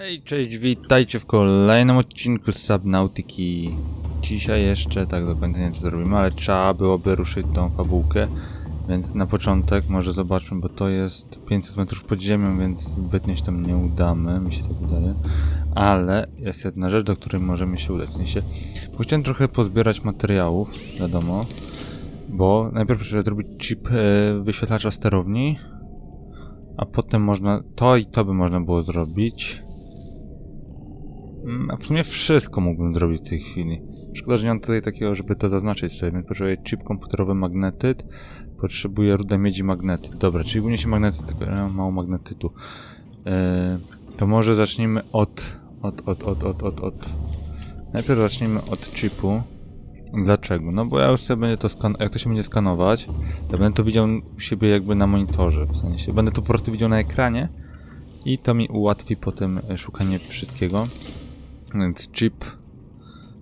Hej, cześć, witajcie w kolejnym odcinku Subnautiki. Dzisiaj jeszcze, tak do końca nie co zrobimy, ale trzeba byłoby ruszyć tą fabułkę. Więc na początek może zobaczmy, bo to jest 500 metrów pod ziemią, więc zbytnio się tam nie udamy, mi się tak wydaje. Ale jest jedna rzecz, do której możemy się udać. W sensie, bo chciałem trochę pozbierać materiałów, wiadomo. Bo najpierw trzeba zrobić chip e, wyświetlacza sterowni, a potem można, to i to by można było zrobić. Mm, w sumie wszystko mógłbym zrobić w tej chwili. Szkoda, że nie mam tutaj takiego, żeby to zaznaczyć sobie, więc potrzebuję chip komputerowy magnetyt, potrzebuję rudę miedzi magnetyt. Dobra, czyli uniesie magnetyt, tylko ja mam mało magnetytu. Eee, to może zacznijmy od, od, od, od, od, od, od. Najpierw zacznijmy od chipu. Dlaczego? No bo ja już sobie będę to skan... jak to się będzie skanować, to będę to widział u siebie jakby na monitorze, w sensie będę to po prostu widział na ekranie i to mi ułatwi potem e, szukanie wszystkiego. Więc chip,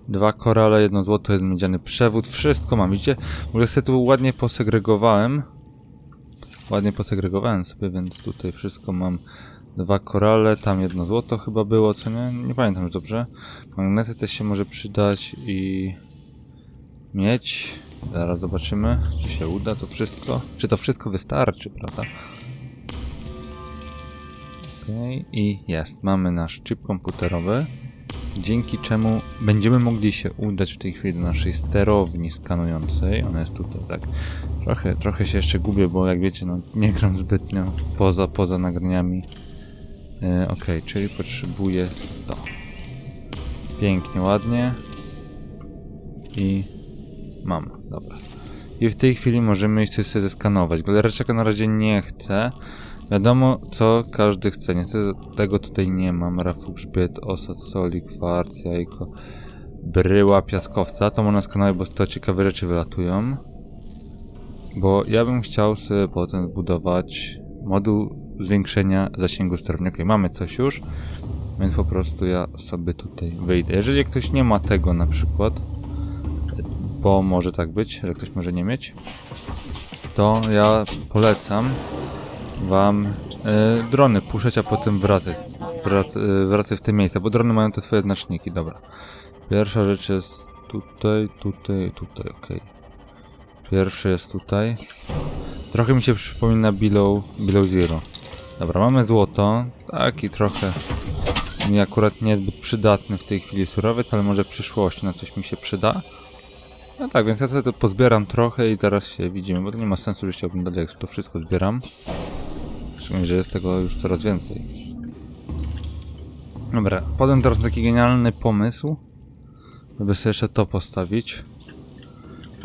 dwa korale, jedno złoto, jeden miedziany przewód, wszystko mam, widzicie? W ogóle sobie tu ładnie posegregowałem. Ładnie posegregowałem sobie, więc tutaj wszystko mam. Dwa korale, tam jedno złoto chyba było, co nie? Nie pamiętam już dobrze. Magnety też się może przydać i mieć. Zaraz zobaczymy, czy się uda to wszystko. Czy to wszystko wystarczy, prawda? Okej, i jest. Mamy nasz chip komputerowy, dzięki czemu będziemy mogli się udać w tej chwili do naszej sterowni skanującej. Ona jest tutaj, tak. Trochę, trochę się jeszcze gubię, bo jak wiecie, no nie gram zbytnio poza, poza nagraniami. E, Okej, czyli potrzebuję to. Pięknie, ładnie. I mam, dobra. I w tej chwili możemy coś sobie zeskanować. Galereczka na razie nie chcę. Wiadomo, co każdy chce. Niestety tego tutaj nie mam. Rafu, grzbiet, osad, soli, kwarc, jajko, bryła, piaskowca. To można skanować, bo to ciekawe rzeczy wylatują. Bo ja bym chciał sobie potem zbudować moduł zwiększenia zasięgu sterownika. Okay, mamy coś już, więc po prostu ja sobie tutaj wyjdę. Jeżeli ktoś nie ma tego na przykład, bo może tak być, że ktoś może nie mieć, to ja polecam wam e, drony puszczać, a potem wracać, wrac, e, wracać w te miejsca, bo drony mają te swoje znaczniki, dobra. Pierwsza rzecz jest tutaj, tutaj, tutaj, okej. Pierwszy jest tutaj. Trochę mi się przypomina Below, below Zero. Dobra, mamy złoto, taki trochę mi akurat niezbyt przydatny w tej chwili surowiec, ale może w przyszłości na coś mi się przyda. No tak, więc ja to pozbieram trochę i teraz się widzimy, bo to nie ma sensu, że chciałbym dalej, jak to wszystko zbieram. Szczególnie, że jest tego już coraz więcej. Dobra, wpadłem teraz taki genialny pomysł, żeby sobie jeszcze to postawić.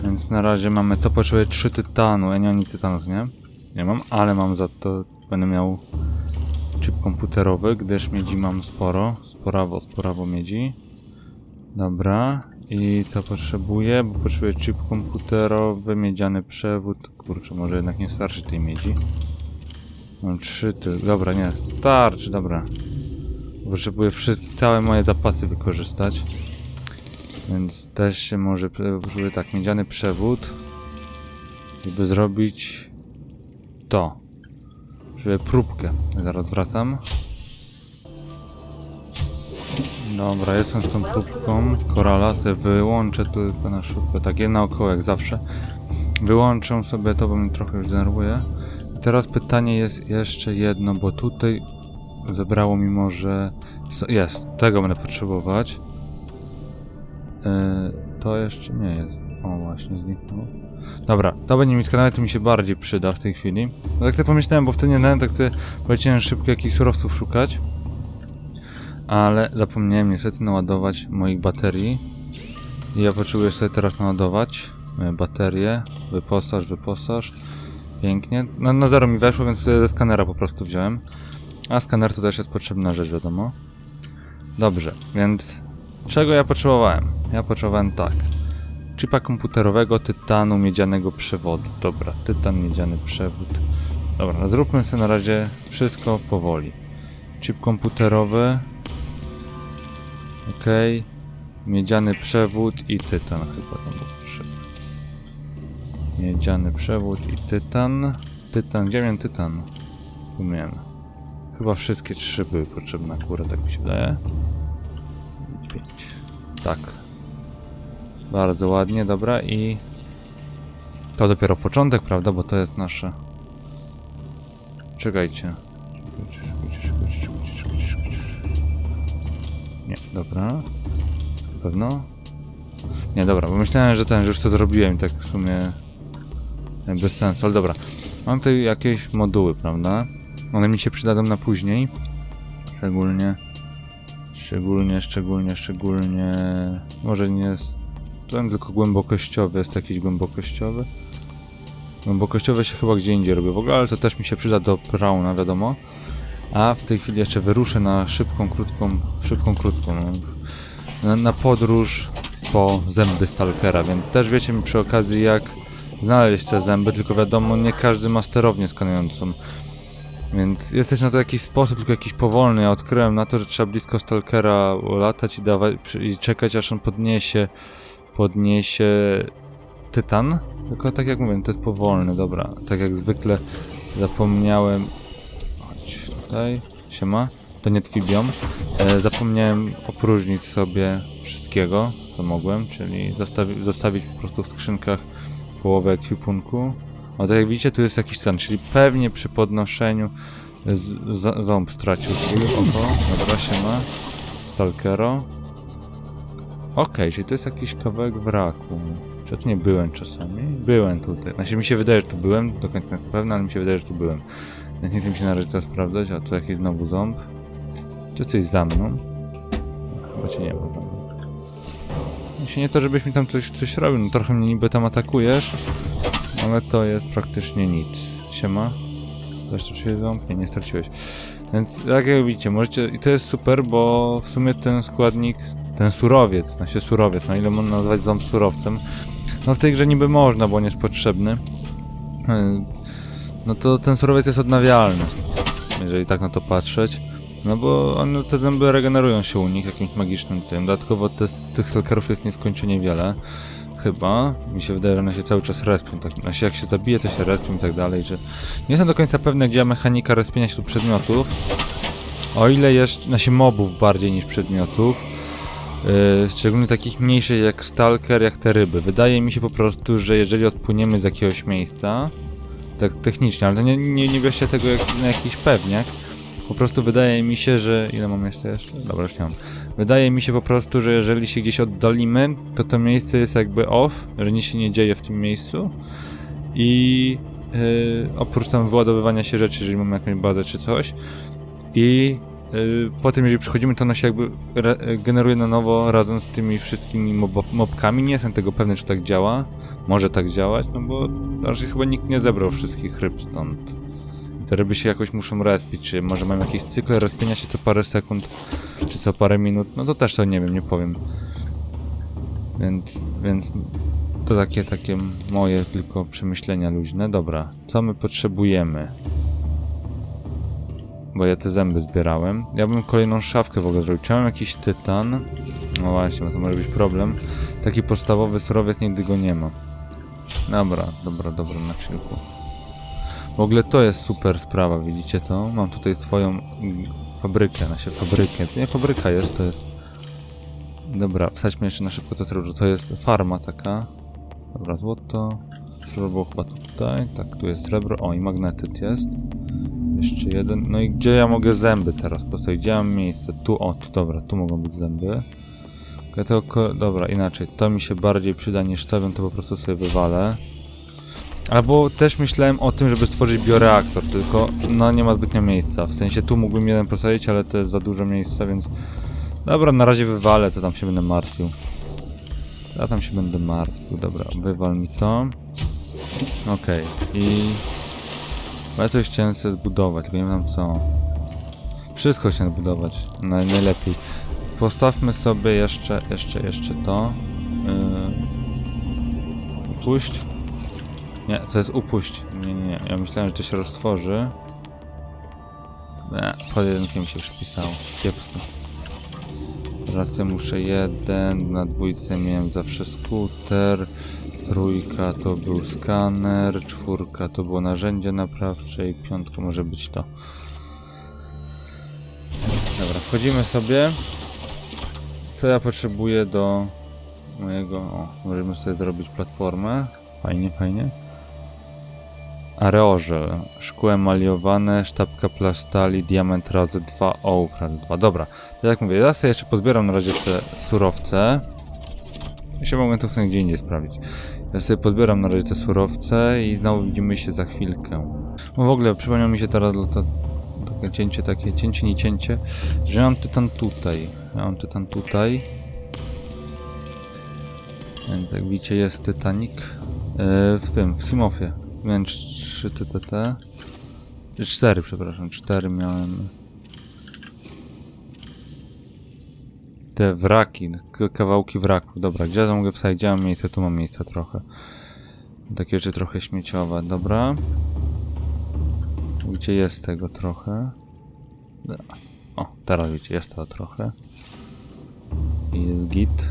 Więc na razie mamy to, potrzebuję 3 tytanu, ja nie mam nic tytanów, nie? Nie mam, ale mam za to, będę miał chip komputerowy, gdyż miedzi mam sporo, sporawo, sporawo miedzi. Dobra, i co potrzebuję? Bo potrzebuję chip komputerowy, miedziany przewód. Kurczę, może jednak nie starczy tej miedzi. Mam trzy ty. Dobra, nie, starczy, dobra. Potrzebuję wszy- całe moje zapasy wykorzystać. Więc też się może potrzebuję tak, miedziany przewód. Żeby zrobić to. Żeby próbkę. Zaraz wracam. Dobra, jestem z tą próbką korala, sobie wyłączę tylko na szybko, tak je naokoło jak zawsze. Wyłączę sobie to, bo mnie trochę już denerwuje. Teraz pytanie jest jeszcze jedno, bo tutaj zebrało mi może... Jest, tego będę potrzebować. Yy, to jeszcze nie jest. O, właśnie, zniknął. Dobra, to będzie mi skanować, to mi się bardziej przyda w tej chwili. No tak sobie pomyślałem, bo wtedy nie znałem, tak sobie poleciałem szybko jakichś surowców szukać ale zapomniałem niestety naładować moich baterii. I ja potrzebuję sobie teraz naładować moje baterie. Wyposaż, wyposaż. Pięknie. No, na zero mi weszło, więc ze skanera po prostu wziąłem. A skaner to też jest potrzebna rzecz, wiadomo. Dobrze, więc czego ja potrzebowałem? Ja potrzebowałem tak. Chipa komputerowego, tytanu, miedzianego przewodu. Dobra, tytan, miedziany przewód. Dobra, zróbmy sobie na razie wszystko powoli. Chip komputerowy, Okej. Miedziany przewód i tytan chyba tam był. Miedziany przewód i tytan. Tytan, gdzie miałem tytan? Tu miałem. chyba wszystkie trzy były potrzebne akurat, tak mi się wydaje. Pięć. Tak. Bardzo ładnie, dobra i... To dopiero początek, prawda? Bo to jest nasze... Czekajcie. Nie, dobra. Na pewno? Nie, dobra, bo myślałem, że ten, że już to zrobiłem i tak w sumie bez sensu, ale dobra. Mam tutaj jakieś moduły, prawda? One mi się przydadzą na później. Szczególnie. Szczególnie, szczególnie, szczególnie. Może nie jest. Ten tylko głębokościowy, jest jakiś głębokościowy. Głębokościowe się chyba gdzie indziej robię w ogóle, ale to też mi się przyda do Brauna, wiadomo. A w tej chwili jeszcze wyruszę na szybką, krótką, szybką, krótką. no, Na, na podróż po zęby Stalkera, więc też wiecie mi przy okazji jak znaleźć te zęby, tylko wiadomo, nie każdy ma sterownię skanującą. Więc jest też na to jakiś sposób, tylko jakiś powolny. Ja odkryłem na to, że trzeba blisko Stalkera latać i, dawać, i czekać aż on podniesie, podniesie tytan. Tylko tak jak mówię, to jest powolny, dobra. Tak jak zwykle zapomniałem... Chodź tutaj, siema. To nie Twibiom. E, zapomniałem opróżnić sobie wszystkiego, co mogłem, czyli zostawi zostawić po prostu w skrzynkach połowę ekwipunku. O, tak jak widzicie, tu jest jakiś stan, czyli pewnie przy podnoszeniu z, ząb stracił swój oko. Dobra, siema. Stalkero. Okej, czyli to jest jakiś kawałek wraku. Czy ja tu nie byłem czasami? Byłem tutaj. Znaczy mi się wydaje, że tu byłem, do końca nie pewny, ale mi się wydaje, że tu byłem. Więc nie chcę mi się na razie to sprawdzać, a tu jakiś znowu ząb. Czy coś za mną? Chyba cię nie ma. Jeśli nie to, żebyś mi tam coś, coś robił, no trochę mnie niby tam atakujesz, ale to jest praktycznie nic. Siema. Zastraciłeś ząb? Nie, nie straciłeś. Więc jak jak widzicie, możecie, i to jest super, bo w sumie ten składnik, ten surowiec, znaczy surowiec, na ile można nazwać ząb surowcem, no w tej grze niby można, bo on jest potrzebny, Yy, no to ten surowiec jest odnawialny, jeżeli tak na to patrzeć. No bo one, te zęby regenerują się u nich jakimś magicznym tym. Dodatkowo te, tych stalkerów jest nieskończenie wiele. Chyba. Mi się wydaje, że one się cały czas respią. Tak, znaczy jak się zabije, to się respią i tak dalej. Że... Nie jestem do końca pewny, gdzie mechanika respienia się tu przedmiotów. O ile jeszcze, znaczy mobów bardziej niż przedmiotów. Yy, szczególnie takich mniejszych jak Stalker, jak te ryby. Wydaje mi się po prostu, że jeżeli odpłyniemy z jakiegoś miejsca, tak technicznie, ale to nie, nie, nie bierzcie tego jak na jakiś pewniak, po prostu wydaje mi się, że... Ile mam jeszcze? Dobra, już nie mam. Wydaje mi się po prostu, że jeżeli się gdzieś oddalimy, to to miejsce jest jakby off, że nic się nie dzieje w tym miejscu i yy, oprócz tam wyładowywania się rzeczy, jeżeli mamy jakąś bazę czy coś i yy, potem jeżeli przychodzimy, to ona się jakby generuje na nowo razem z tymi wszystkimi mob mobkami. Nie jestem tego pewny, czy tak działa. Może tak działać, no bo raczej chyba nikt nie zebrał wszystkich ryb stąd. Te ryby się jakoś muszą respić, czy może mam jakieś cykle respienia się co parę sekund, czy co parę minut, no to też to nie wiem, nie powiem. Więc, więc to takie, takie moje tylko przemyślenia luźne. Dobra, co my potrzebujemy? Bo ja te zęby zbierałem. Ja bym kolejną szafkę w ogóle zrobił. Czy jakiś tytan? No właśnie, bo to może być problem. Taki podstawowy surowiec nigdy go nie ma. Dobra, dobra, dobra, na chwilku. W ogóle to jest super sprawa, widzicie to? Mam tutaj twoją fabrykę, na się fabrykę. To nie fabryka jest, to jest... Dobra, wsadźmy jeszcze na szybko to srebro. To jest farma taka. Dobra, złoto. Srebro było chyba tutaj. Tak, tu jest srebro. O, i magnetyt jest. Jeszcze jeden. No i gdzie ja mogę zęby teraz postawić? Gdzie mam miejsce? Tu, o, tu, dobra, tu mogą być zęby. Ja to, dobra, inaczej. To mi się bardziej przyda niż to, bym to po prostu sobie wywalę. Albo też myślałem o tym, żeby stworzyć bioreaktor, tylko no nie ma zbytnio miejsca. W sensie tu mógłbym jeden posadzić, ale to jest za dużo miejsca, więc... Dobra, na razie wywalę, to tam się będę martwił. Ja tam się będę martwił, dobra, wywal mi to. Okej, i... Bo ja coś chciałem sobie zbudować, tylko nie wiem co. Wszystko chciałem zbudować, naj, najlepiej. Postawmy sobie jeszcze, jeszcze, jeszcze to. Yy... Puść. Nie, to jest upuść. Nie, nie, nie. Ja myślałem, że to się roztworzy. Nie, pod jedynkiem się przypisało. Kiepsko. Ja muszę jeden, na dwójce miałem zawsze skuter, trójka to był skaner, czwórka to było narzędzie naprawcze i piątka może być to. Wchodzimy sobie. Co ja potrzebuję do mojego... O, możemy sobie zrobić platformę. Fajnie, fajnie. Areożel, szkło emaliowane, sztabka plastali, diament razy 2, ołów razy 2. Dobra, to jak mówię, ja sobie jeszcze podbieram na razie te surowce. Jeszcze mogę to sobie gdzie indziej sprawdzić. Ja sobie podbieram na razie te surowce i znowu widzimy się za chwilkę. No w ogóle przypomniał mi się teraz to, takie cięcie, takie cięcie, nie cięcie, że ja mam tytan tutaj. Ja mam tytan tutaj. Więc jak widzicie jest Titanic yy, w tym, w Simophie. Miałem 3 TTT. 4, przepraszam, 4 miałem. Te wraki, kawałki wraków. Dobra, gdzie to mogę wsadzić? Gdzie mam miejsce? Tu mam miejsce trochę. Takie rzeczy trochę śmieciowe, dobra. Gdzie jest tego trochę? O, teraz widzicie, jest to trochę. I jest git.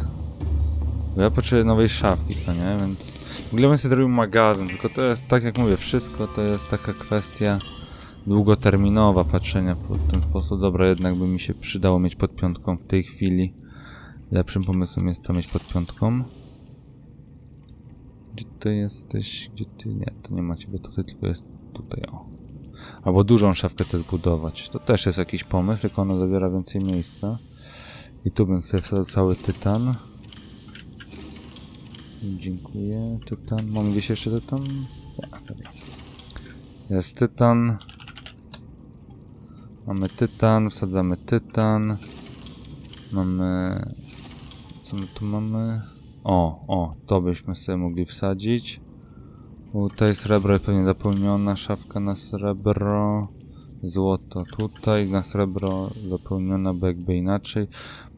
Bo ja potrzebuję nowej szafki, to nie? Więc w ogóle bym sobie zrobił magazyn, tylko to jest, tak jak mówię, wszystko to jest taka kwestia długoterminowa patrzenia pod ten sposób. Dobra, jednak by mi się przydało mieć pod piątką w tej chwili. Lepszym pomysłem jest to mieć pod piątką. Gdzie ty jesteś? Gdzie ty? Nie, to nie ma ciebie tutaj, tylko jest tutaj, o. Albo dużą szafkę też budować. To też jest jakiś pomysł, tylko ona zabiera więcej miejsca. I tu bym sobie cały tytan. Dziękuję. Tytan. Mam gdzieś jeszcze tytan? Tak, dobra. Jest tytan. Mamy tytan, wsadzamy tytan. Mamy... Co my tu mamy? O, o, to byśmy sobie mogli wsadzić. Tutaj srebro jest pewnie zapełniona, szafka na srebro. Złoto tutaj, na srebro zapełniona, bo jakby inaczej.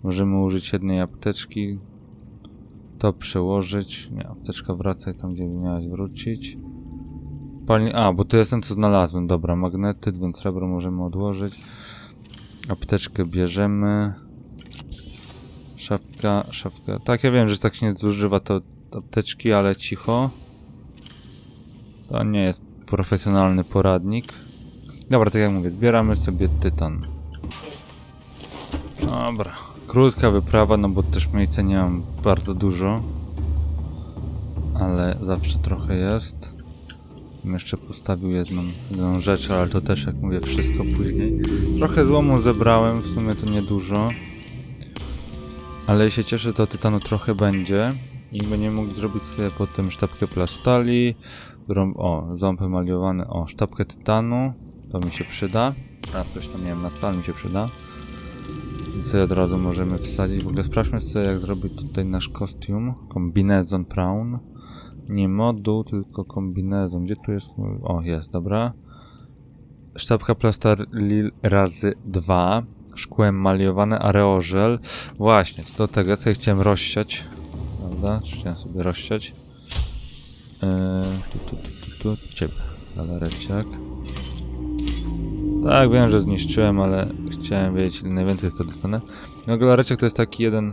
Możemy użyć jednej apteczki. To przełożyć. Nie, apteczka wracaj tam, gdzie miałaś wrócić. Pali... A, bo to jest ten, co znalazłem. Dobra, magnetyt, więc srebro możemy odłożyć. Apteczkę bierzemy. Szafka, szafka. Tak, ja wiem, że tak się nie zużywa to apteczki, ale cicho. To nie jest profesjonalny poradnik. Dobra, tak jak mówię, zbieramy sobie tytan. Dobra. Krótka wyprawa, no bo też miejsca nie mam bardzo dużo. Ale zawsze trochę jest. Bym jeszcze postawił jedną, jedną rzecz, ale to też jak mówię, wszystko później. Trochę złomu zebrałem, w sumie to niedużo. Ale się cieszę, to tytanu trochę będzie. I będziemy mogli zrobić sobie potem sztabkę plastali, którą, o, ząb emaliowany, o, sztabkę tytanu, to mi się przyda. A coś tam nie wiem na co, mi się przyda. I sobie od razu możemy wsadzić. W ogóle sprawdźmy sobie jak zrobić tutaj nasz kostium. Kombinezon Brown. Nie moduł, tylko kombinezon. Gdzie tu jest? O, jest, dobra. Sztabka plastalil razy 2. Szkło emaliowane, areożel. Właśnie, do tego, ja chciałem rozsiać. Prawda? Chciałem sobie rozsiać. Eee, tu, tu, tu, tu, tu. Ciebie, galareciak. Tak, wiem, że zniszczyłem, ale chciałem wiedzieć, ile najwięcej to dostanę. No, galareciak to jest taki jeden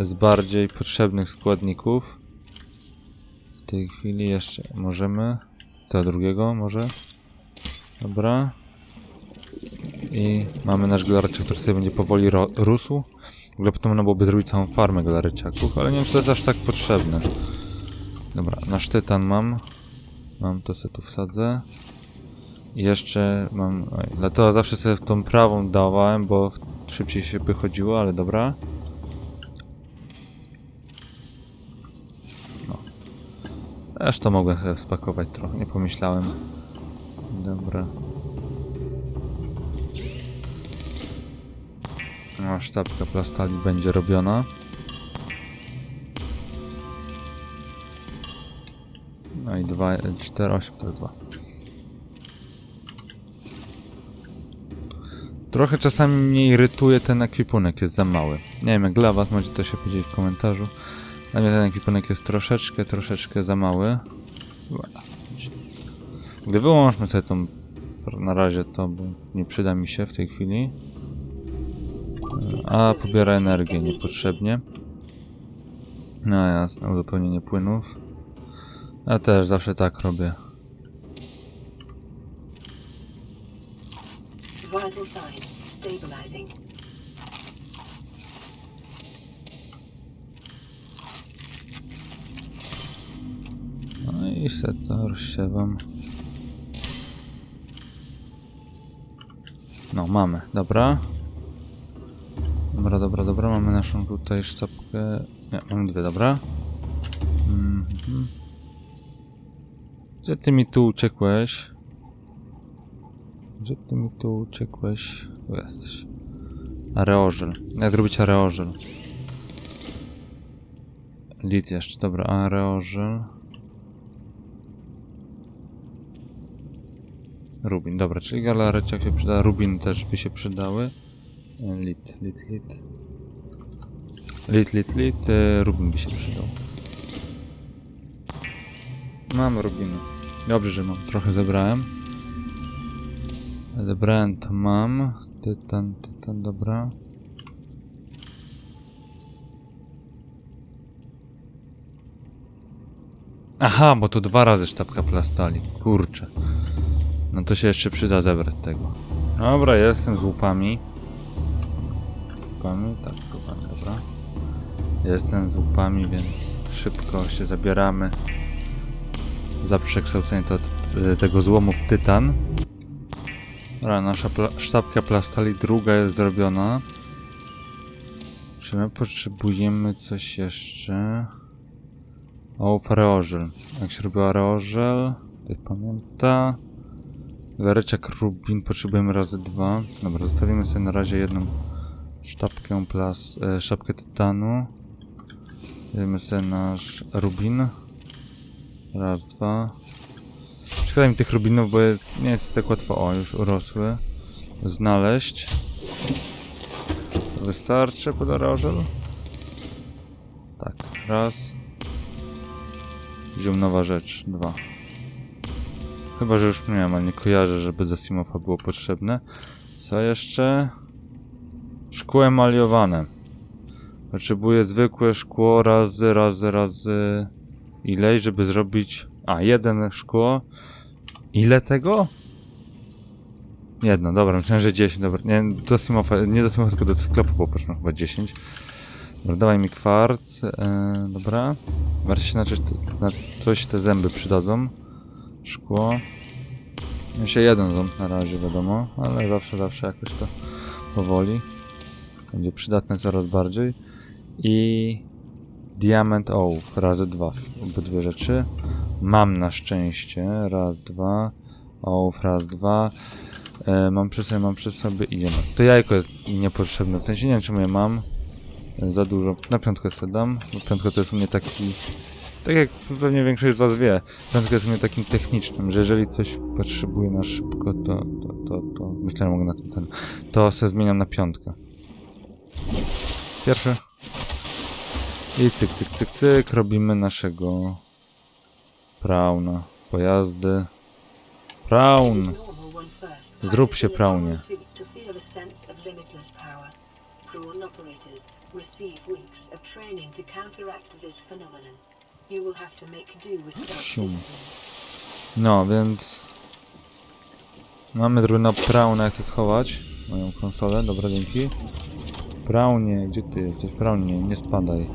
z bardziej potrzebnych składników. W tej chwili jeszcze możemy. Co drugiego może? Dobra. I mamy nasz galareciak, który sobie będzie powoli rósł. W ogóle potem można byłoby zrobić całą farmę galareciaków, ale nie wiem, czy to jest aż tak potrzebne. Dobra, nasz tytan mam. Mam to sobie tu wsadzę. Jeszcze mam... Oj, dlatego zawsze sobie tą prawą dawałem, bo szybciej się wychodziło, ale dobra. No. Też to mogłem sobie spakować trochę, nie pomyślałem. Dobra. No, sztabka plastali będzie robiona. No i 2, 4, 8 to 2. Trochę czasami mnie irytuje ten ekwipunek, jest za mały. Nie wiem jak dla was, możecie to się powiedzieć w komentarzu. Dla mnie ten ekwipunek jest troszeczkę, troszeczkę za mały. Gdy wyłączmy sobie tą na razie to, bo nie przyda mi się w tej chwili. A pobiera energię niepotrzebnie. No jasne, uzupełnienie płynów. Ja też zawsze tak robię. Stabilizing. No i se to rozsiewam. No, mamy, dobra. Dobra, dobra, dobra, mamy naszą tutaj sztabkę. Nie, mamy dwie, dobra. Mhm. Gdzie ty mi tu uciekłeś? Gdzie ty mi tu uciekłeś? Tu jesteś. Areożel. Jak zrobić areożel? Lit jeszcze, dobra, areożel. Rubin, dobra, czyli galareciak się przyda, rubin też by się przydały. E, Lit, lit, lit. Lit, lit, lit, e, rubin by się przydał. Mam rubiny. Dobrze, że mam. Trochę zebrałem. To mam. Tytan, tytan, dobra. Aha, bo to dwa razy sztabka plastali. Kurczę. No to się jeszcze przyda zebrać tego. Dobra, jestem z łupami. Łupami? Tak, łupami, dobra. Jestem z łupami, więc szybko się zabieramy za przekształcenie to, tego złomu w tytan. Dobra, nasza pla sztabka plastali druga jest zrobiona. Czy my potrzebujemy coś jeszcze? O, areożel. Jak się robi areożel? Ktoś pamięta? Gareczek rubin potrzebujemy razy dwa. Dobra, zostawimy sobie na razie jedną sztabkę plas, e, sztabkę tytanu. Weźmiemy sobie nasz rubin. Raz, dwa. Szkoda mi tych rubinów, bo nie jest tak łatwo, o, już urosły. Znaleźć. Wystarczy pod areożel? Tak, raz. Wziął nowa rzecz, dwa. Chyba, że już miałem, ale nie kojarzę, żeby do Simofa było potrzebne. Co jeszcze? Szkło emaliowane. Potrzebuję zwykłe szkło razy, razy, razy... Ile, żeby zrobić... A, jeden szkło. Ile tego? Jedno, dobra, myślałem, że 10, dobra. Nie, do Simofa, nie do Simofa, tylko do sklepu popatrzmy, chyba 10. Dobra, dawaj mi kwarc, e, dobra. Warto się na na coś te zęby przydadzą. Szkło. Jeszcze jeden ząb na razie, wiadomo, ale zawsze, zawsze jakoś to powoli. Będzie przydatne coraz bardziej. I Diament Ołów, razy dwa, obydwie rzeczy. Mam na szczęście, raz, dwa. Ołów, raz, dwa. E, mam przy sobie, mam przy sobie, idziemy. To jajko jest niepotrzebne, w sensie nie wiem czemu je mam. Za dużo. Na piątkę sobie dam, bo piątka to jest u mnie taki... Tak jak pewnie większość z was wie, piątka jest u mnie takim technicznym, że jeżeli coś potrzebuję na szybko, to, to, to, to myślę, że mogę na tym ten, to se zmieniam na piątkę. Pierwszy. I cyk, cyk, cyk, cyk, robimy naszego prauna. Pojazdy. Praun! Zrób się praunie. Prawn operators receive weeks of training to counteract this phenomenon. You will have to make do with self-discipline. No, więc... Mamy zrobione prauna, jak to schować. Moją konsolę, dobra, dzięki. Praunie, gdzie ty jesteś? Praunie, nie spadaj.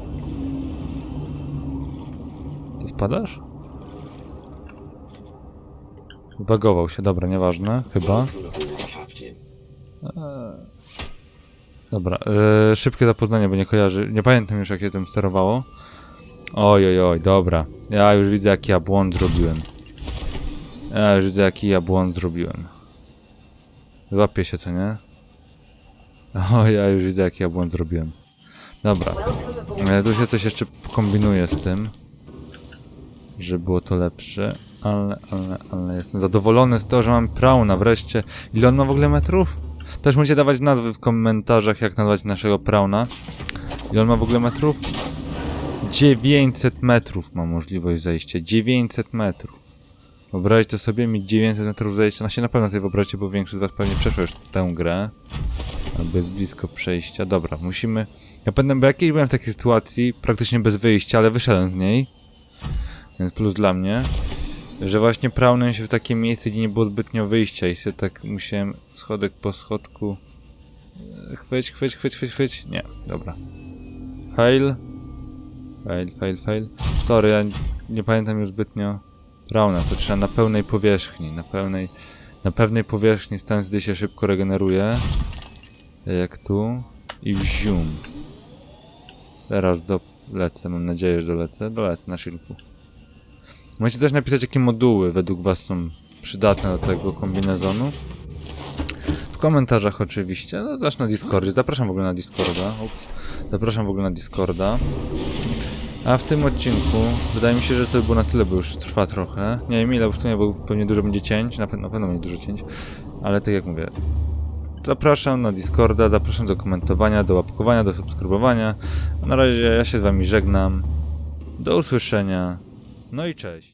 Ty spadasz? Bagował się, dobra, nieważne, chyba. Eee. Dobra, eee, szybkie zapoznanie, bo nie kojarzy, nie pamiętam już jak je tym sterowało. Oj, oj, oj, dobra. Ja już widzę jaki ja błąd zrobiłem. Ja już widzę jaki ja błąd zrobiłem. Złapię się, co nie? O, ja już widzę jaki ja błąd zrobiłem. Dobra. E, tu się coś jeszcze kombinuje z tym. Żeby było to lepsze. Ale, ale, ale jestem zadowolony z tego, że mam prauna wreszcie. Ile on ma w ogóle metrów? Też musicie dawać nazwy w komentarzach, jak nazwać naszego prauna. Ile on ma w ogóle metrów? 900 metrów ma możliwość zejścia. 900 metrów. Wyobraźcie sobie mieć 900 metrów zejścia. No się na pewno sobie wyobraźcie, bo większość z was pewnie przeszło już tę grę. Albo jest blisko przejścia. Dobra, musimy... Ja pamiętam, bo jakiej byłem w takiej sytuacji, praktycznie bez wyjścia, ale wyszedłem z niej. Więc plus dla mnie. Że właśnie prałem się w takie miejsce, gdzie nie było zbytnio wyjścia i się tak musiałem schodek po schodku... e, Chwyć, chwyć, chwyć, chwyć, chwyć. Nie, dobra. Fail. Fail, fail, fail. Sorry, ja nie pamiętam już zbytnio. Rauna, to trzeba na pełnej powierzchni, na pełnej, na pewnej powierzchni stając, gdy się szybko regeneruje. Tak Jak tu. I wzium. Teraz dolecę, mam nadzieję, że dolecę. Dolecę na silku. Możecie też napisać, jakie moduły według was są przydatne do tego kombinezonu. W komentarzach oczywiście, no też na Discordzie. Zapraszam w ogóle na Discorda. Ups. Zapraszam w ogóle na Discorda. A w tym odcinku wydaje mi się, że to by było na tyle, bo już trwa trochę. Nie wiem ile, bo w sumie bo pewnie dużo będzie cięć, na, pe- na pewno będzie dużo cięć, ale tak jak mówię, zapraszam na Discorda, zapraszam do komentowania, do łapkowania, do subskrybowania. Na razie ja się z wami żegnam. Do usłyszenia. No i cześć.